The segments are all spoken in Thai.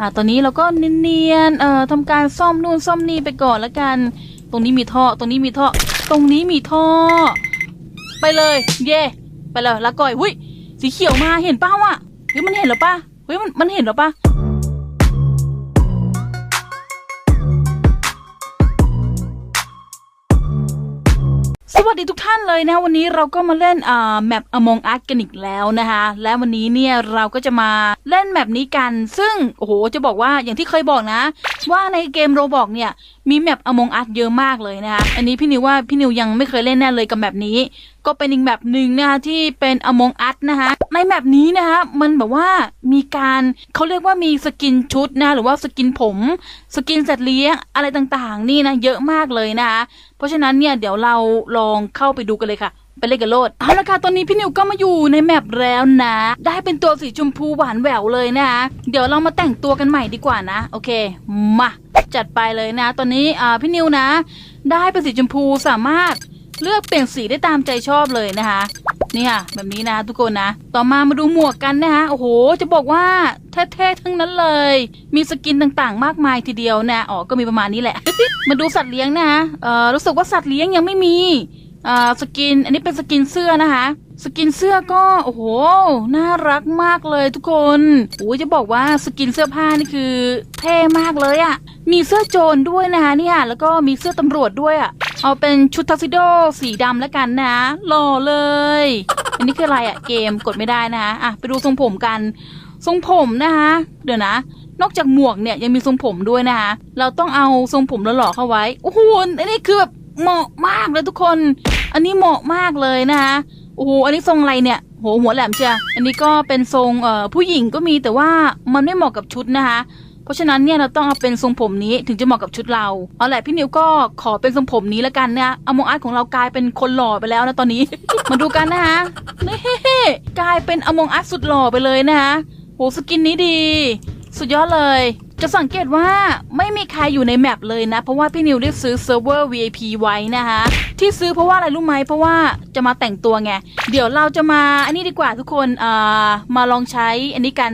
อ่าตอนนี้เราก็เนียนๆเอ่อทำการซ่อมนู่นซ่อมนี่ไปก่อนละกัน ตรงนี้มีท่อ ตรงนี้มีท่อ ตรงนี้มีท่อ ไปเลย เย่ไปเลยละก่อยหุ้ยสีเขียวมาเห็นเป้าอะเฮ้ยมันเห็นหรอปะเฮ้ยมันมันเห็นหรอปะ สวัสดีทุกท่านเลยนะวันนี้เราก็มาเล่นอ่าแมป Among Us กันอีกแล้วนะคะและวันนี้เนี่ยเราก็จะมาเล่นแมปนี้กัน ซึ่งโอ้โหจะบอกว่าอย่างที่เคยบอกนะ ว่าในเกมโรบอกเนี่ยมีแมป Among Us เยอะมากเลยนะคะอันนี้พี่นิวว่าพี่นิวยังไม่เคยเล่นแน่เลยกับแมปนี้ ก็เป็นอีกแบบหนึ่งนะคะที่เป็น Among Us นะคะในแมปนี้นะคะมันแบบว่ามีการเขาเรียกว่ามีสกินชุดนะหรือว่าสกินผม สกินสัตว์เลี้ยงอะไรต่างๆ นี่นะเยอะมากเลยนะคะเพราะฉะนั้นเนี่ยเดี๋ยวเราลองเข้าไปดูกันเลยค่ะไปเล่นกันโลดเอาละค่ะตอนนี้พี่นิวก็มาอยู่ในแมปแล้วนะ ได้เป็นตัวสีชมพูหวานแหววเลยนะคะเดี๋ยวเรามาแต่งตัวกันใหม่ดีกว่านะ โอเค มา จัดไปเลยนะ ตอนนี้พี่นิวนะ ได้เป็นสีชมพูสามารถ เลือกเปลี่ยนสีได้ตามใจชอบเลยนะคะเนี่ยแบบนี้นะทุกคนนะ ต่อมามาดูหมวกกันนะคะโอ้โห จะบอกว่าเท่ๆทั้งนั้นเลย มีสกินต่างๆ มากมายทีเดียวนะอ๋อก็มีประมาณนี้แหละ มาดูสัตว์เลี้ยงนะคะเอ่อรู้สึกว่าสัตว์เลี้ยงยังไม่มีอ่าสกิน อันนี้เป็นสกินเสื้อนะคะ สกินเสื้อก็โอ้โห น่ารักมากเลยทุกคนโอ้จะบอกว่าสกินเสื้อผ้านี่คือเท่มากเลยอะ่ะมีเสื้อโจรด้วยนะคะเนี่ยแล้วก็มีเสื้อตำรวจด้วยอะ่ะเอาเป็นชุดทักซิโดสีดำแล้วกันนะหล่อเลย อันนี้คืออะไรอะ่ะเกมกดไม่ได้นะคะอะไปดูทรงผมกัน ทรงผมนะคะเดี๋ยวนะนอกจากหมวกเนี่ยยังมีทรงผมด้วยนะคะ เราต้องเอาทรงผมหล่อๆเข้าไว้ โอ้โห อันนี้คือแบบเหมาะมากเลยทุกคน อันนี้เหมาะมากเลยนะคะ โอ้โหอันนี้ทรงอะไรเนี่ยโหหัวแหลมเชียอันนี้ก็เป็นทรงเอ่อผู้หญิงก็มีแต่ว่ามันไม่เหมาะกับชุดนะคะ เพราะฉะนั้นเนี่ยเราต้องเอาเป็นทรงผมนี้ถึงจะเหมาะกับชุดเราเอาแหละพี่นิวก็ขอเป็นทรงผมนี้แล้วกันนะอมองอาร์ตของเรากลายเป็นคนหล่อไปแล้วนะตอนนี้ มาดูกันนะคะนี่กลายเป็นอมองอาร์ตสุดหล่อไปเลยนะคะโหสกินนี้ดี สุดยอดเลย จะสังเกตว่าไม่มีใครอยู่ในแมปเลยนะ เพราะว่าพี่นิวได้ซื้อเซิร์ฟเวอร์ VIP ไว้นะคะที่ซื้อเพราะว่าอะไรรู้ไหมเพราะว่าจะมาแต่งตัวไง เดี๋ยวเราจะมาอันนี้ดีกว่าทุกคนเอ่อมาลองใช้อันนี้กัน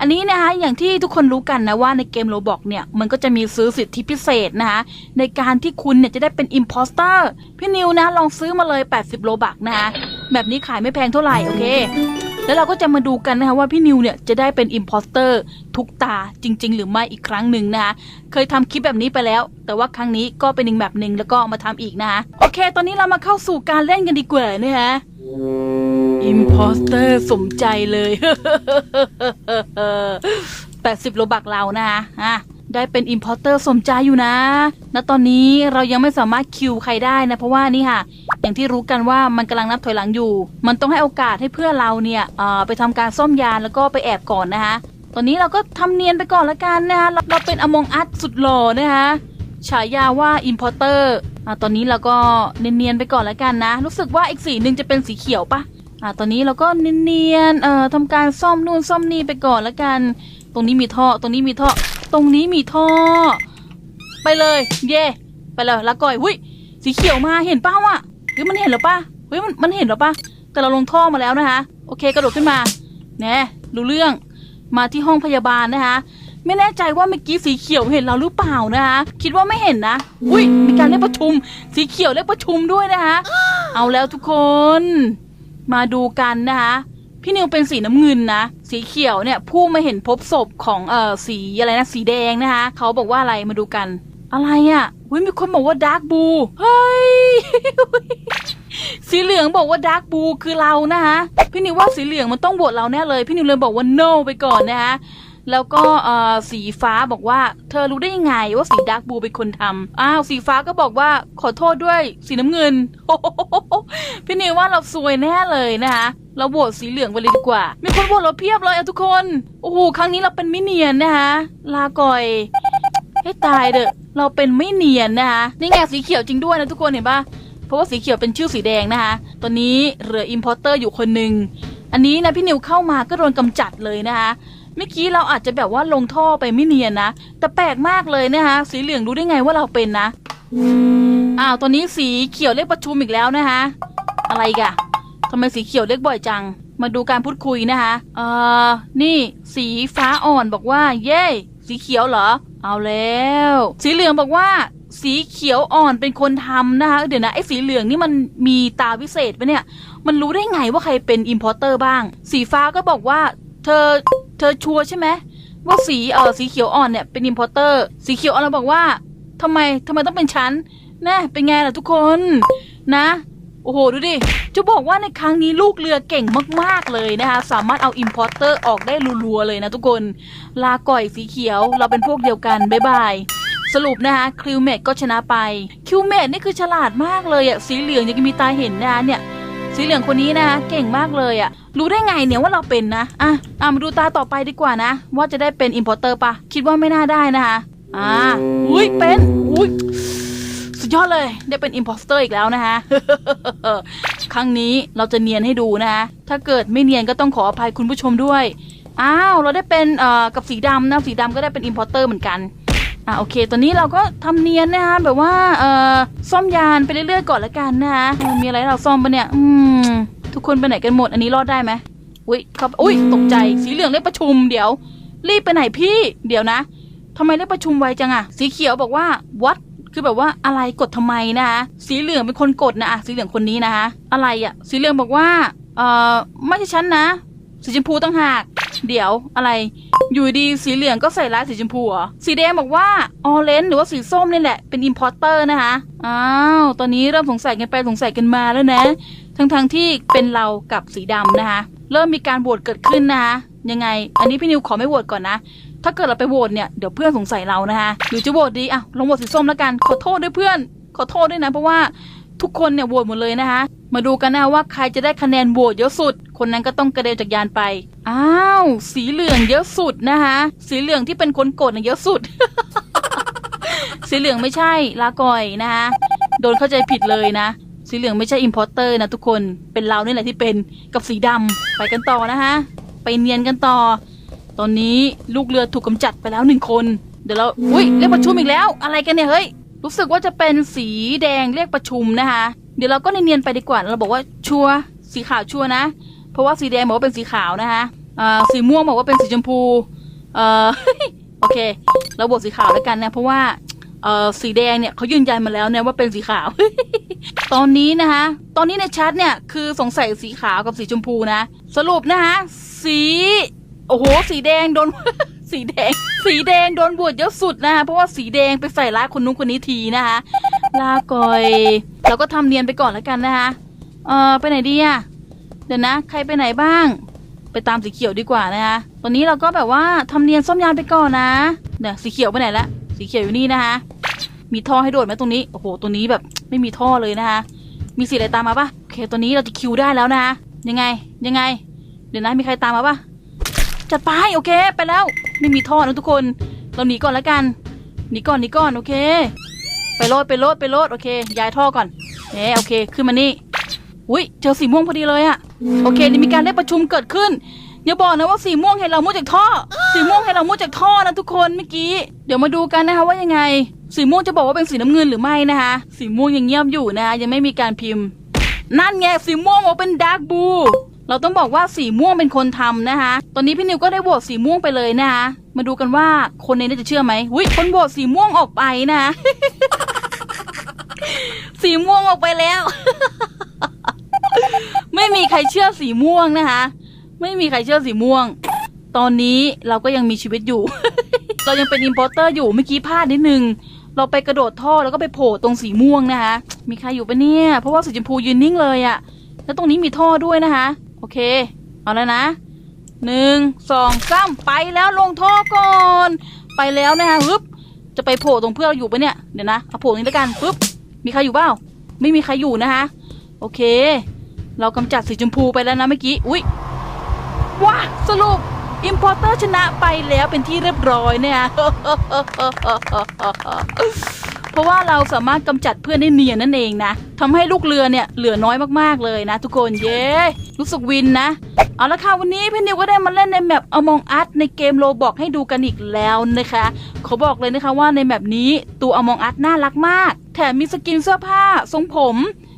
อันนี้นะคะอย่างที่ทุกคนรู้กันนะว่าในเกมโรบอกเนี่ยมันก็จะมีซื้อสิทธิพิเศษนะคะในการที่คุณเนี่ยจะได้เป็นอิมพอสเตอร์พี่นิวนะลองซื้อมาเลย 80 โลบักนะคะแบบนี้ขายไม่แพงเท่าไหร่โอเค แล้วเราก็จะมาดูกันนะคะว่าพี่นิวเนี่ยจะได้เป็นอิมพอสเตอร์ทุกตาจริง ๆ หรือไม่อีกครั้งหนึ่งนะคะเคยทำคลิปแบบนี้ไปแล้ว แต่ว่าครั้งนี้ก็เป็นอีกแบบหนึ่งแล้วก็มาทำอีกนะคะโอเค ตอนนี้เรามาเข้าสู่การเล่นกันดีกว่านะคะอิมพอสเตอร์สมใจเลย80โลบักเรานะคะอะ ได้เป็นอิมพอร์เตอร์สมใจอยู่นะ ณ ตอนนี้เรายังไม่สามารถคิวใครได้นะ เพราะว่านี่ค่ะ อย่างที่รู้กันว่ามันกำลังนับถอยหลังอยู่ มันต้องให้โอกาสให้เพื่อเราเนี่ยไปทำการซ่อมยานแล้วก็ไปแอบก่อนนะคะ ตอนนี้เราก็ทำเนียนไปก่อนละกันนะคะเราเราเป็นอมองอัดสุดหล่อนะคะฉายาว่าอิมพอร์เตอร์ตอนนี้เราก็เนียนๆไปก่อนละกันนะ รู้สึกว่าอีกสีหนึ่งจะเป็นสีเขียวปะอ่าตอนนี้เราก็เนียนๆเอ่อทำการซ่อมนู่นซ่อมนี่ไปก่อนละกัน ตรงนี้มีท่อ ตรงนี้มีท่อ ตรงนี้มีท่อ ไปเลย เย่ไปเลยละก่อยหุ้ยสีเขียวมาเห็นเป้าอะเฮ้ยมันเห็นหรอปะเฮ้ยมันมันเห็นหรอปะแต่เราลงท่อมาแล้วนะคะ โอเคกระโดดขึ้นมาแน่รู้เรื่องมาที่ห้องพยาบาลนะคะไม่แน่ใจว่าเมื่อกี้สีเขียวเห็นเราหรือเปล่านะคะคิดว่าไม่เห็นนะอุ้ยมีการเรียกประชุม สีเขียวเรียกประชุมด้วยนะคะเอาแล้วทุกคน มาดูกันนะคะ พี่นิวเป็นสีน้ำเงินนะ สีเขียวเนี่ยผู้มาเห็นพบศพของเอ่อสีอะไรนะสีแดงนะคะเขาบอกว่าอะไรมาดูกัน อะไรอะ่ะอุ้ยมีคนบอกว่าดาร์กบูเฮ้ยสีเหลืองบอกว่าดาร์กบูคือเรานะคะพี่นิวว่าสีเหลืองมันต้องโหวตเราแน่เลย พี่นิวเลยบอกว่าโ no ไปก่อนนะคะแล้วก็เอ่อสีฟ้าบอกว่า เธอรู้ได้ยังไงว่าสีดาร์กบูเป็นคนทำอ้าวสีฟ้าก็บอกว่าขอโทษด้วยสีน้ำเงินพี่นิวว่าเราซวยแน่เลยนะคะ เราโหวตสีเหลืองไปเลยดีกว่า มีคนโหวตเราเพียบเลยอะทุกคน โอ้โห ครั้งนี้เราเป็นไมิเนียนนะคะ ลาก่อย ให้ตายเด้อ เราเป็นไม่เนียนนะคะนี่ไงสีเขียวจริงด้วยนะทุกคนเห็นปะเพราะว่าสีเขียวเป็นชื่อสีแดงนะคะ ตอนนี้เหลืออิมพอร์เตอร์อยู่คนหนึ่ง อันนี้นะพี่นิวเข้ามาก็โดนกำจัดเลยนะคะเมื่อกี้เราอาจจะแบบว่าลงท่อไปไม่เนียนนะ แต่แปลกมากเลยนะคะสีเหลืองรู้ได้ไงว่าเราเป็นนะ อ้าว ตอนนี้สีเขียวเรียกประชุมอีกแล้วนะคะ อะไรกอะ ทำไมสีเขียวเรียกบ่อยจัง มาดูการพูดคุยนะคะเอ่อนี่ สีฟ้าอ่อนบอกว่า เย้สีเขียวเหรอ เอาแล้ว สีเหลืองบอกว่า สีเขียวอ่อนเป็นคนทำนะคะเดี๋ยวนะไอ้สีเหลืองนี่มันมีตาวิเศษปะเนี่ย มันรู้ได้ไงว่าใครเป็นอิมพอร์เตอร์บ้าง สีฟ้าก็บอกว่า เธอเธอชัวร์ใช่ไหมว่าสีเออสีเขียวอ่อนเนี่ยเป็นอิมพอร์เตอร์สีเขียวอ่อนเราบอกว่าทำไมทำไมต้องเป็นฉันแนะเป็นไงล่ะทุกคนนะ โอ้โห ดูดิ จะบอกว่าในครั้งนี้ลูกเรือเก่งมากๆเลยนะคะ สามารถเอาอิมพอร์เตอร์ออกได้รัวๆเลยนะทุกคน ลาก่อยสีเขียว เราเป็นพวกเดียวกัน บ๊ายบาย สรุปนะคะคิวเมดก็ชนะไป คิวเมดนี่คือฉลาดมากเลยอะสีเหลืองยังมีตาเห็นนะคะเนี่ย สีเหลืองคนนี้นะคะเก่งมากเลยอะรู้ได้ไงเนี่ยว่าเราเป็นนะ อะอะมาดูตาต่อไปดีกว่านะ ว่าจะได้เป็นอิมพอร์เตอร์ปะคิดว่าไม่น่าได้นะคะ อ่าอุ้ยเป็นอุ้ย ยอดเลย ได้เป็นอิมพอสเตอร์อีกแล้วนะคะครั้งนี้เราจะเนียนให้ดูนะคะถ้าเกิดไม่เนียนก็ต้องขออภัยคุณผู้ชมด้วย อ้าว เราได้เป็นเอ่อกับสีดำนะ สีดำก็ได้เป็นอิมพอร์เตอร์เหมือนกันอะโอเค ตอนนี้เราก็ทำเนียนนะคะแบบว่าเอ่อซ่อมยานไปเรื่อยๆก่อนละกันนะคะมีอะไรเราซ่อมปะเนี่ย อืม ทุกคนไปไหนกันหมด อันนี้รอดได้ไหมอุ้ยครับอุ้ยตกใจ สีเหลืองเรียกประชุมเดี๋ยว รีบไปไหนพี่ เดี๋ยวนะทำไมเรียกประชุมไวจังอะสีเขียวบอกว่า what คือแบบว่าอะไรกดทำไมนะคะสีเหลืองเป็นคนกดนะอะสีเหลืองคนนี้นะคะอะไรอะสีเหลืองบอกว่าเออไม่ใช่ฉันนะสีชมพูตั้งหาก เดี๋ยวอะไร อยู่ดีสีเหลืองก็ใส่ร้ายสีชมพูเหรอสีแดงบอกว่าออเรนหรือว่าสีส้มนี่แหละเป็นอิมพอร์เตอร์นะคะอ้าวตอนนี้เริ่มสงสัยกันไปสงสัยกันมาแล้วนะ ทั้งทงๆที่เป็นเรากับสีดำนะคะ เริ่มมีการโหวตเกิดขึ้นนะคะยังไง อันนี้พี่นิวขอไม่โหวตก่อนนะ ถ้าเกิดเราไปโหวตเนี่ยเดี๋ยวเพื่อนสงสัยเรานะคะหรือจะโหวตดีอะลองโหวตสีส้มแล้วกัน ขอโทษด้วยเพื่อน ขอโทษด้วยนะเพราะว่าทุกคนเนี่ยโหวตหมดเลยนะคะ มาดูกันนะว่าใครจะได้คะแนนโหวตเยอะสุด คนนั้นก็ต้องกระเด็นจากยานไป อ้าว สีเหลืองเยอะสุดนะคะ สีเหลืองที่เป็นคนกดเนี่ยเยอะสุด สีเหลืองไม่ใช่ลาก่อยนะคะโดนเข้าใจผิดเลยนะ สีเหลืองไม่ใช่อิมพอร์เตอร์นะทุกคน เป็นเรานี่แหละที่เป็นกับสีดำไปกันต่อนะคะ ไปเนียนกันต่อ ตอนนี้ลูกเรือถูกกำจัดไปแล้วหนึ่งคน เดี๋ยวเราอุ้ยเรียกประชุมอีกแล้ว อะไรกันเนี่ยเฮ้ยรู้สึกว่าจะเป็นสีแดงเรียกประชุมนะคะ เดี๋ยวเราก็เนียนๆไปดีกว่าเราบอกว่าชัวร์สีขาวชัวร์นะ เพราะว่าสีแดงบอกว่าเป็นสีขาวนะคะอ่าสีม่วงบอกว่าเป็นสีชมพูเอ่อโอเค เราบวกสีขาวแล้วกันนะเพราะว่าเอ่อสีแดงเนี่ยเขายืนยันมาแล้วเนี่ยว่าเป็นสีขาว ตอนนี้นะคะตอนนี้ในแชทเนี่ยคือสงสัยสีขาวกับสีชมพูนะ สรุปนะคะสี โอ้โห สีแดงโดน สีแดง สีแดงโดนบวชเยอะสุดนะคะเพราะว่าสีแดงไปใส่ร้ายคนนู้นคนนี้ทีนะคะลาก่อยเราก็ทำเนียนไปก่อนแล้วกันนะคะเอ่อไปไหนดีอะเดี๋ยวนะ ใครไปไหนบ้าง ไปตามสีเขียวดีกว่านะคะตอนนี้เราก็แบบว่าทำเนียนซ่อมยานไปก่อนนะเนี่ยสีเขียวไปไหนละสีเขียวอยู่นี่นะคะมีท่อให้โดดไหมตรงนี้โอ้โหตัวนี้แบบไม่มีท่อเลยนะคะมีสีอะไรตามมาปะโอเคตัวนี้เราจะคิวได้แล้วนะคะยังไงยังไง เดี๋ยวนะมีใครตามมาปะ จัดไปโอเค ไปแล้ว ไม่มีท่อนะทุกคน เราหนีก่อนแล้วกันหนีก่อนหนีก่อนโอเค ไปโลดไปโลดไปโลดโอเค ย้ายท่อก่อนเอ๊โอเคขึ้นมานี่อุ้ยเจอสีม่วงพอดีเลยอะโอเคนี่มีการเรียกประชุมเกิดขึ้นอย่าบอกนะว่าสีม่วงให้เรามุดจากท่อ สีม่วงให้เรามุดจากท่อนะทุกคนเมื่อกี้ เดี๋ยวมาดูกันนะคะว่ายังไง สีม่วงจะบอกว่าเป็นสีน้ำเงินหรือไม่นะคะ สีม่วงยังเงียบอยู่นะคะยังไม่มีการพิมพ์ นั่นไงสีม่วงบอกเป็นดาร์กบู เราต้องบอกว่าสีม่วงเป็นคนทำนะคะ ตอนนี้พี่นิวก็ได้โหวตสีม่วงไปเลยนะคะ มาดูกันว่าคนในนี้จะเชื่อไหมหุ้ยคนโหวตสีม่วงออกไปนะคะสีม่วงออกไปแล้ว ไม่มีใครเชื่อสีม่วงนะคะ ไม่มีใครเชื่อสีม่วง ตอนนี้เราก็ยังมีชีวิตอยู่ เรายังเป็นอิมพอร์เตอร์อยู่เมื่อกี้พลาดนิดนึง เราไปกระโดดท่อแล้วก็ไปโผล่ตรงสีม่วงนะคะ มีใครอยู่ปะเนี่ย เพราะว่าสีชมพูยืนนิ่งเลยอะแล้วตรงนี้มีท่อด้วยนะคะ เค เอาแล้วนะหนึ่งสองสามไปแล้วลงท่อก่อน ไปแล้วนะคะปึ๊บจะไปโผล่ตรงเพื่อเราอยู่ปะเนี่ยเดี๋ยวนะเอาโผล่นี้แล้วกันปึ๊บมีใครอยู่เปล่าไม่มีใครอยู่นะคะ โอเค เรากำจัดสีชมพูไปแล้วนะเมื่อกี้อุ้ยว้าสรุปอิมพอร์เตอร์ชนะไปแล้วเป็นที่เรียบร้อยเนี่ย เพราะว่าเราสามารถกำจัดเพื่อนได้เนียนนั่นเองนะทำให้ลูกเรือเนี่ยเหลือน้อยมากๆเลยนะ ทุกคนเย้รู้สึกวินนะ เอาละค่ะวันนี้พี่นิวก็ได้มาเล่นในแมปอมองอั s ในเกมโลบอกให้ดูกันอีกแล้วนะคะขอบอกเลยนะคะว่าในแมปนี้ตัวอมองอั s น่ารักมาก แถมมีสกินเสื้อผ้าทรงผม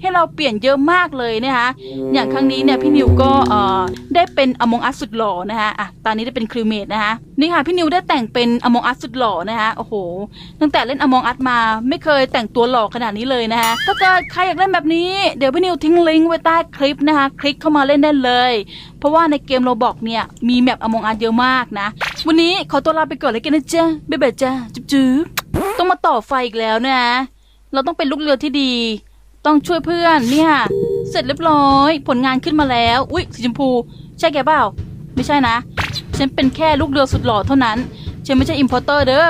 ให้เราเปลี่ยนเยอะมากเลยนะคะอย่างครั้งนี้เนี่ยพี่นิวก็เอ่อได้เป็นอมองอัสสุดหล่อนะคะอะตอนนี้ได้เป็นคริวเมดนะคะนี่ค่ะพี่นิวได้แต่งเป็นอมองอัสสุดหล่อนะคะโอ้โห ตั้งแต่เล่นอมองอัสมาไม่เคยแต่งตัวหล่อขนาดนี้เลยนะคะถ้าเกิดใครอยากเล่นแบบนี้เดี๋ยวพี่นิวทิ้งลิงก์ไว้ใต้คลิปนะคะคลิกเข้ามาเล่นได้เลย เพราะว่าในเกมโรบอกเนี่ยมีแมปอมองอัสเยอะมากนะวันนี้ขอตัวลาไปก่อนเลยกันนะจ๊ะบ๊ายบายจ้าจุ๊บจุ๊บต้องมาต่อไฟอีกแล้วนะ เราต้องเป็นลูกเรือที่ดี ต้องช่วยเพื่อนเนี่ย เสร็จเรียบร้อย ผลงานขึ้นมาแล้ว อุ้ยสีชมพู ใช่แกเปล่า ไม่ใช่นะ ฉันเป็นแค่ลูกเรือสุดหล่อเท่านั้น ฉันไม่ใช่อิมพอร์เตอร์เด้อ